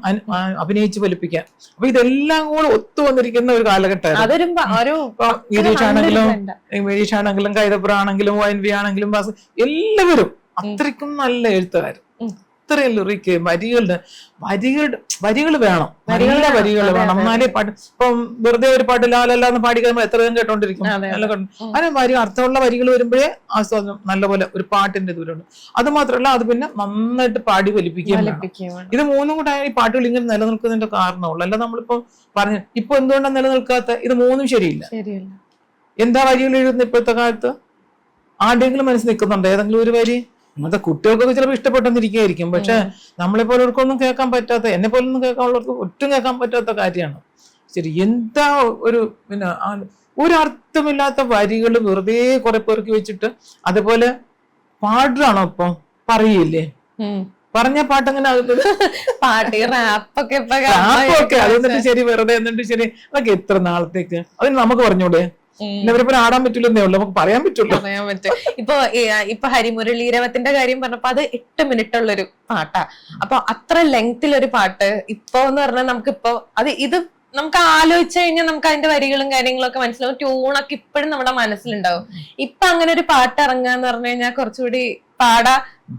അഭിനയിച്ച് ഫലിപ്പിക്കാൻ. അപ്പൊ ഇതെല്ലാം കൂടെ ഒത്തു വന്നിരിക്കുന്ന ഒരു കാലഘട്ടമായിരുന്നു. ഇപ്പൊ ഗിരീഷ് ആണെങ്കിലും. ഗിരീഷ് ആണെങ്കിലും കൈതപ്പുറ ആണെങ്കിലും ഒ എൻ വി ആണെങ്കിലും എല്ലാവരും അത്രയ്ക്കും നല്ല എഴുത്തുകാർ. ഇത്രയും ലിറിക്ക് വരികളുടെ വരികളുടെ വരികൾ വേണം. വരികളുടെ. വരികൾ വേണം. എന്നാലേ പാട്ട് ഇപ്പം വെറുതെ ഒരു പാട്ട് ലാലല്ല എന്ന് പാടി കഴിയുമ്പോൾ എത്ര നേരം കേട്ടോണ്ടിരിക്കും. അങ്ങനെ വരി അർത്ഥമുള്ള വരികൾ വരുമ്പോഴേ ആസ്വാദനം നല്ലപോലെ ഒരു പാട്ടിന്റെ ദൂരമുണ്ട് അത് മാത്രമല്ല അത് പിന്നെ നന്നായിട്ട് പാടി വലിപ്പിക്കുക. ഇത് മൂന്നും കൂടെ ഈ പാട്ടുകൾ ഇങ്ങനെ നിലനിൽക്കുന്നതിന്റെ കാരണമുള്ളൂ. അല്ല നമ്മളിപ്പോ പറഞ്ഞു ഇപ്പൊ എന്തുകൊണ്ടാണ് നിലനിൽക്കാത്ത? ഇത് മൂന്നും ശരിയില്ല. എന്താ വരികൾ എഴുതുന്ന ഇപ്പോഴത്തെ കാലത്ത്? ആരുടെയെങ്കിലും മനസ്സിൽ നിൽക്കുന്നുണ്ടോ? ഏതെങ്കിലും ഒരു വരി? ഇന്നത്തെ കുട്ടികൾക്കൊക്കെ ചിലപ്പോൾ ഇഷ്ടപ്പെട്ടെന്നിരിക്കുകയായിരിക്കും പക്ഷെ നമ്മളെ പോലവർക്കൊന്നും കേൾക്കാൻ പറ്റാത്ത എന്നെ പോലൊന്നും കേൾക്കാനുള്ളവർക്ക് ഒട്ടും കേൾക്കാൻ പറ്റാത്ത കാര്യമാണ്. ശരി എന്താ ഒരു പിന്നെ ഒരർത്ഥമില്ലാത്ത വരികൾ വെറുതെ കുറെ പേർക്ക് വെച്ചിട്ട് അതുപോലെ പാടുകയാണോ ഇപ്പം? പറയില്ലേ. പറഞ്ഞ പാട്ട് അങ്ങനെ ആകുന്നത്? പാട്ട് റാപ്പൊക്കെ ഇപ്പൊ റാപ്പൊക്കെ അത് എന്നിട്ട് ശരി വെറുതെ എന്നിട്ട് ശരി. അതൊക്കെ എത്ര നാളത്തേക്ക്? അതിന് നമുക്ക് പറഞ്ഞൂടെ? അവരെ ആടാൻ പറ്റില്ലെന്നേ ഉള്ളൂ. നമുക്ക് പറയാൻ പറ്റുള്ളൂ പറയാൻ പറ്റും. ഇപ്പൊ ഇപ്പൊ ഹരിമുരളീരവത്തിന്റെ കാര്യം പറഞ്ഞപ്പോ അത് എട്ട് മിനിറ്റ് ഉള്ളൊരു പാട്ടാ. അപ്പൊ അത്ര ലെങ്തിൽ ഒരു പാട്ട് ഇപ്പൊ എന്ന് പറഞ്ഞാൽ നമുക്ക് ഇപ്പൊ അത് ഇത് നമുക്ക് ആലോചിച്ചു കഴിഞ്ഞാൽ നമുക്ക് അതിന്റെ വരികളും കാര്യങ്ങളൊക്കെ മനസ്സിലാവും. ട്യൂണൊക്കെ ഇപ്പോഴും നമ്മുടെ മനസ്സിലുണ്ടാവും. ഇപ്പൊ അങ്ങനെ ഒരു പാട്ട് ഇറങ്ങാന്ന് പറഞ്ഞു കഴിഞ്ഞാൽ കുറച്ചുകൂടി പാടാ.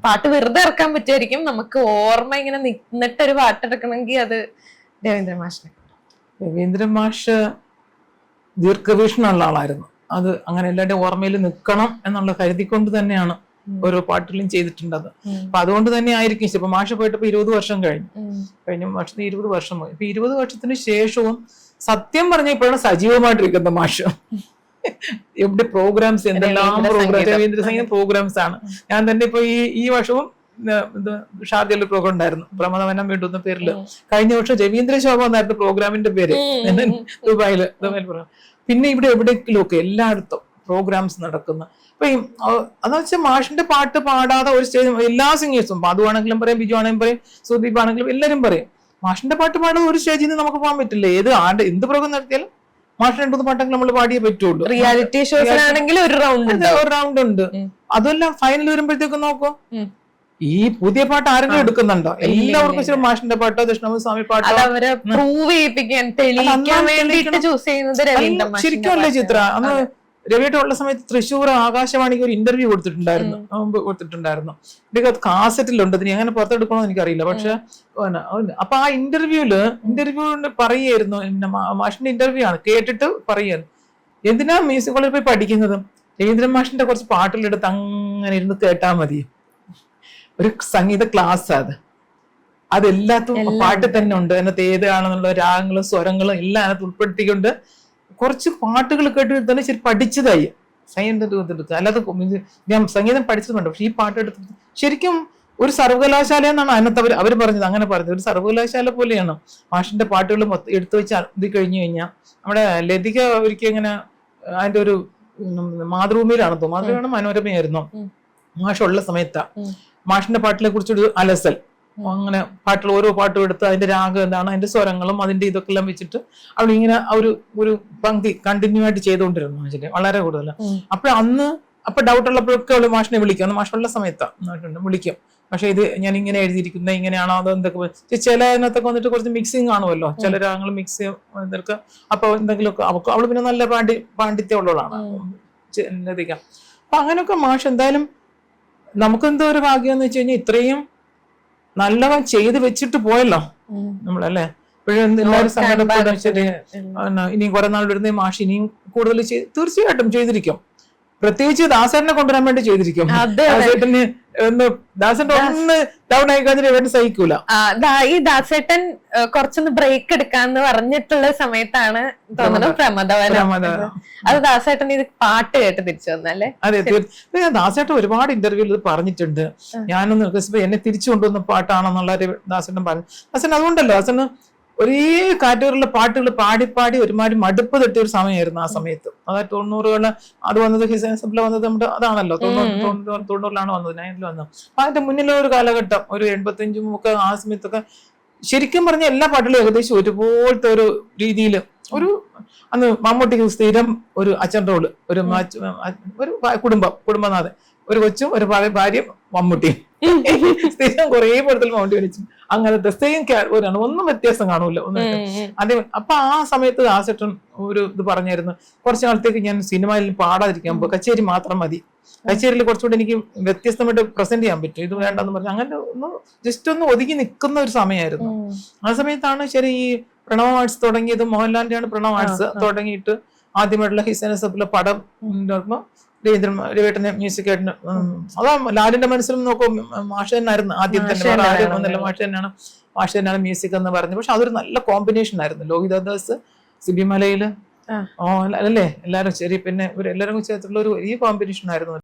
പാട്ട് വെറുതെ ഇറക്കാൻ പറ്റുമായിരിക്കും നമുക്ക് ഓർമ്മ ഇങ്ങനെ നിന്നിട്ടൊരു പാട്ട് എടുക്കണമെങ്കിൽ അത് രവീന്ദ്ര മാഷിനെ രവീന്ദ്രൻ മാഷ് ദീർഘവീക്ഷണമുള്ള ആളായിരുന്നു. അത് അങ്ങനെ എല്ലാവരുടെയും ഓർമ്മയിൽ നിൽക്കണം എന്നുള്ള കരുതിക്കൊണ്ട് തന്നെയാണ് ഓരോ പാട്ടിലും ചെയ്തിട്ടുണ്ടത്. അപ്പൊ അതുകൊണ്ട് തന്നെ ആയിരിക്കും ഇപ്പൊ മാഷ പോയിട്ടപ്പോ ഇരുപത് വർഷം കഴിഞ്ഞു. കഴിഞ്ഞ വർഷത്തിന് ഇരുപത് വർഷം പോയി. ഇപ്പൊ ഇരുപത് വർഷത്തിന് ശേഷവും സത്യം പറഞ്ഞ ഇപ്പോഴാണ് സജീവമായിട്ടിരിക്കുന്നത് മാഷ. എവിടെ പ്രോഗ്രാംസ് എന്തെല്ലാം പ്രോഗ്രാം. രവീന്ദ്ര സംഗീത. പ്രോഗ്രാംസ് ആണ്. ഞാൻ തന്നെ ഇപ്പൊ ഈ ഈ വർഷവും ഇത് ഷാർജയിൽ പ്രോഗ്രാം ഉണ്ടായിരുന്നു. പ്രമദവനം വീണ്ടുന്ന പേരിൽ. കഴിഞ്ഞ വർഷം രവീന്ദ്ര ശോഭ എന്നായിരുന്നു പ്രോഗ്രാമിന്റെ പേര്. ദുബായിൽ ദുബായിൽ. പിന്നെ ഇവിടെ എവിടെയെങ്കിലും ഒക്കെ എല്ലായിടത്തും പ്രോഗ്രാംസ് നടക്കുന്ന. അപ്പൊ ഈ, അതെന്ന് വെച്ചാൽ മാഷിന്റെ പാട്ട് പാടാതെ ഒരു സ്റ്റേജ് എല്ലാ സിംഗേഴ്സും പാതുവാണെങ്കിലും പറയും ബിജു ആണെങ്കിലും പറയും സുദീപ് ആണെങ്കിലും എല്ലാവരും പറയും. മാഷിന്റെ പാട്ട് പാടാതെ ഒരു സ്റ്റേജിൽ നിന്ന് നമുക്ക് പോകാൻ പറ്റില്ല. ഏത് ആണ്ട് എന്ത് പ്രോഗ്രാം നടത്തിയാലും മാഷിന് രണ്ടു മൂന്ന് പാട്ടെങ്കിലും നമ്മൾ പാടിയേ പറ്റുള്ളൂ. റിയാലിറ്റി ഷോസിലാണെങ്കിൽ ഒരു റൗണ്ട് ഒരു റൗണ്ട് ഉണ്ട്. അതെല്ലാം ഫൈനൽ വരുമ്പോഴത്തേക്കും നോക്കൂ. ഈ പുതിയ പാട്ട് ആരെങ്കിലും എടുക്കുന്നുണ്ടോ? എല്ലാവർക്കും. ശരി മാഷിന്റെ പാട്ടോ ദക്ഷിണമൂർത്തി സ്വാമി പാട്ടോ? അവരെ പ്രൂവ് ചെയ്യിപ്പിക്കാൻ തെളിയിക്കാൻ വേണ്ടിയിട്ട് ചൂസ് ചെയ്യുന്നത് ശരിക്കും അല്ലേ ചിത്ര? അന്ന് രവിയുടെ ഉള്ള സമയത്ത് തൃശ്ശൂർ ആകാശവാണിക്ക് ഒരു ഇന്റർവ്യൂ കൊടുത്തിട്ടുണ്ടായിരുന്നു. കൊടുത്തിട്ടുണ്ടായിരുന്നു. എനിക്ക് അത് കാസറ്റിലുണ്ട് ഇനി അങ്ങനെ പുറത്തെടുക്കണമെന്ന് എനിക്കറിയില്ല. പക്ഷെ അപ്പൊ ആ ഇന്റർവ്യൂൽ ഇന്റർവ്യൂ പറയായിരുന്നു മാഷിന്റെ ഇന്റർവ്യൂ ആണ്. കേട്ടിട്ട് പറയായിരുന്നു എന്തിനാ മ്യൂസിക് കോളേജിൽ പോയി പഠിക്കുന്നത്? രവീന്ദ്രൻ മാഷിന്റെ കുറച്ച് പാട്ടുകളെടുത്ത് അങ്ങനെ ഇരുന്ന് കേട്ടാ മതി. ഒരു സംഗീത ക്ലാസ് അത്. അതെല്ലാത്തും പാട്ട് തന്നെ ഉണ്ട്. അതിനകത്ത് ഏതാണെന്നുള്ള രാഗങ്ങളും സ്വരങ്ങളും എല്ലാം അതിനകത്ത് ഉൾപ്പെടുത്തിക്കൊണ്ട് കുറച്ച് പാട്ടുകൾ കേട്ട് തന്നെ ശരി പഠിച്ചതായി. സംഗീതം എടുത്ത് അല്ലാതെ ഞാൻ സംഗീതം പഠിച്ചതുണ്ട് പക്ഷെ ഈ പാട്ട് എടുത്ത് ശരിക്കും ഒരു സർവകലാശാല എന്നാണ് അതിനകത്ത് അവർ അവർ പറഞ്ഞത്. അങ്ങനെ പറഞ്ഞത്. ഒരു സർവകലാശാല പോലെയാണ്. മാഷിന്റെ പാട്ടുകൾ എടുത്തു വെച്ച് ഇത് കഴിഞ്ഞു കഴിഞ്ഞാൽ നമ്മുടെ ലതിക ഒരിക്കൽ ഇങ്ങനെ അതിന്റെ ഒരു മാതൃഭൂമിയിലാണ് തോന്നുന്നു. മാതൃഭൂമിയാണ് മനോരമയായിരുന്നു. മാഷുള്ള സമയത്താ. മാഷിന്റെ പാട്ടിനെ കുറിച്ചൊരു അലസൽ. അങ്ങനെ പാട്ടുകൾ ഓരോ പാട്ടും എടുത്ത് അതിന്റെ രാഗം എന്താണ് അതിന്റെ സ്വരങ്ങളും അതിന്റെ ഇതൊക്കെ എല്ലാം വെച്ചിട്ട് അവൾ ഇങ്ങനെ ആ ഒരു ഒരു പങ്ക്തി കണ്ടിന്യൂ ആയിട്ട് ചെയ്തുകൊണ്ടിരുന്നു മാഷിന്റെ വളരെ കൂടുതൽ അപ്പോൾ അപ്പൊ അന്ന് അപ്പൊ ഡൗട്ട് ഉള്ളപ്പോഴൊക്കെ അവൾ മാഷിനെ വിളിക്കും. അന്ന് മാഷുള്ള സമയത്താ വിളിക്കും. പക്ഷെ ഇത് ഞാൻ ഇങ്ങനെ എഴുതിയിരിക്കുന്നത് ഇങ്ങനെയാണോ അതോ എന്തൊക്കെ ചില അതിനകത്തൊക്കെ വന്നിട്ട് കുറച്ച് മിക്സിങ് കാണുമല്ലോ. ചില രാഗങ്ങൾ മിക്സ് ഇതൊക്കെ. അപ്പൊ എന്തെങ്കിലുമൊക്കെ അവൾക്ക് അവൾ പിന്നെ നല്ല പാണ്ഡി പാണ്ഡിത്യം ഉള്ളതാണ് ലതിക അപ്പൊ അങ്ങനെയൊക്കെ മാഷ് എന്തായാലും നമുക്കെന്തോ ഒരു ഭാഗ്യം എന്ന് വെച്ച് കഴിഞ്ഞാൽ ഇത്രയും നല്ലവൻ ചെയ്ത് വെച്ചിട്ട് പോയല്ലോ. നമ്മളല്ലേ? ഇപ്പോഴും എല്ലാവരും സങ്കടപ്പെടും ശരി ഇനിയും കുറെ നാൾ വരുന്ന മാഷ് ഇനിയും കൂടുതൽ ചെയ്- തീർച്ചയായിട്ടും ചെയ്തിരിക്കും. പ്രത്യേകിച്ച് ദാസേട്ടനെ കൊണ്ടുവരാൻ വേണ്ടി ചെയ്തിരിക്കും. ദാസേട്ടന് ഒന്ന് ദാസേട്ടൻ ഒന്ന് ഡൗൺ ആയി കഴിഞ്ഞാൽ ഇവൻ സഹിക്കൂല. ഈ ദാസേട്ടൻ കുറച്ചൊന്ന് ബ്രേക്ക് എടുക്കാന്ന് പറഞ്ഞിട്ടുള്ള സമയത്താണ് തോന്നുന്നു പ്രമദവനം. അത് ദാസേട്ടൻ ഇത് പാട്ട് കേട്ട് തിരിച്ചു വന്നല്ലേ അതെ ഞാൻ ദാസേട്ടൻ ഒരുപാട് ഇന്റർവ്യൂവിൽ ഇത് പറഞ്ഞിട്ടുണ്ട്. ഞാനൊന്ന് എന്നെ തിരിച്ചു കൊണ്ടുവന്ന പാട്ടാണെന്നുള്ള ദാസേട്ടൻ പറഞ്ഞു. ദാസൻ അതുകൊണ്ടല്ലോ ദാസന് ഒരേ കാറ്റഗറിയിലെ പാട്ടുകൾ പാടി പാടി ഒരുമാതിരി മടുപ്പ് തട്ടിയ ഒരു സമയമായിരുന്നു ആ സമയത്ത്. അതായത് തൊണ്ണൂറുകളിൽ അത് വന്നത് ഹിസൻസിൽ വന്നത് നമ്മുടെ അതാണല്ലോ. തൊണ്ണൂറ് തൊണ്ണൂറ് തൊണ്ണൂറിലാണ് വന്നത് നയനിൽ വന്നത്. അപ്പൊ അതിന്റെ മുന്നിലെ ഒരു കാലഘട്ടം ഒരു എൺപത്തഞ്ചും ഒക്കെ ആ സമയത്തൊക്കെ ശരിക്കും പറഞ്ഞ എല്ലാ പാട്ടുകളും ഏകദേശം ഒരുപോലത്തെ ഒരു രീതിയിൽ ഒരു അന്ന് മമ്മൂട്ടിക്ക് സ്ഥിരം ഒരു അച്ഛൻ റോൾ ഒരു ഒരു കുടുംബം കുടുംബനാഥൻ. ഒരു കൊച്ചും ഒരു ഭാര്യ- ഭാര്യയും മമ്മൂട്ടിയും. സ്ഥിരം കുറേ പടത്തിൽ മമ്മൂട്ടി വിളിച്ചു അങ്ങനത്തെ സെയിം ക്യാറ്റഗറിയാണ് ഒന്നും വ്യത്യാസം കാണൂല. ഒന്നും അതേ അപ്പൊ ആ സമയത്ത് ദാസേട്ടൻ ഒരു ഇത് പറഞ്ഞായിരുന്നു കുറച്ച് നാളത്തേക്ക് ഞാൻ സിനിമയിൽ പാടാതിരിക്കാൻ കച്ചേരി മാത്രം മതി. കച്ചേരിയിൽ കുറച്ചുകൂടി എനിക്ക് വ്യത്യസ്തമായിട്ട് പ്രസന്റ് ചെയ്യാൻ പറ്റും. ഇത് വേണ്ടെന്ന് പറഞ്ഞു അങ്ങനെ ഒന്ന് ജസ്റ്റ് ഒന്ന് ഒതുങ്ങി നിൽക്കുന്ന ഒരു സമയമായിരുന്നു. ആ സമയത്താണ് ശരി ഈ പ്രണവ് ആർട്സ് തുടങ്ങിയത്. മോഹൻലാലിന്റെയാണ് പ്രണവ് ആർട്സ് തുടങ്ങിയിട്ട് ആദ്യമായിട്ടുള്ള ഹിസന സബിലെ പടം രവീന്ദ്രൻ രവേട്ടനെ മ്യൂസിക് ആയിട്ട് അതാ ലാലിന്റെ മനസ്സിലും നോക്കും മാഷ തന്നെയായിരുന്നു ആദ്യം തന്നെ. നല്ല ആരും ഒന്നല്ല മാഷ തന്നെയാണ് മാഷ തന്നെയാണ് മ്യൂസിക് എന്ന് പറഞ്ഞു പക്ഷെ അതൊരു നല്ല കോമ്പിനേഷൻ ആയിരുന്നു. ലോഹിതദാസ് സിബിമലയിൽ ഓ അല്ലല്ലേ എല്ലാരും ശരി. പിന്നെ ഇവർ എല്ലാവരും ചേർത്തുള്ള ഒരു വലിയ കോമ്പിനേഷൻ ആയിരുന്നു.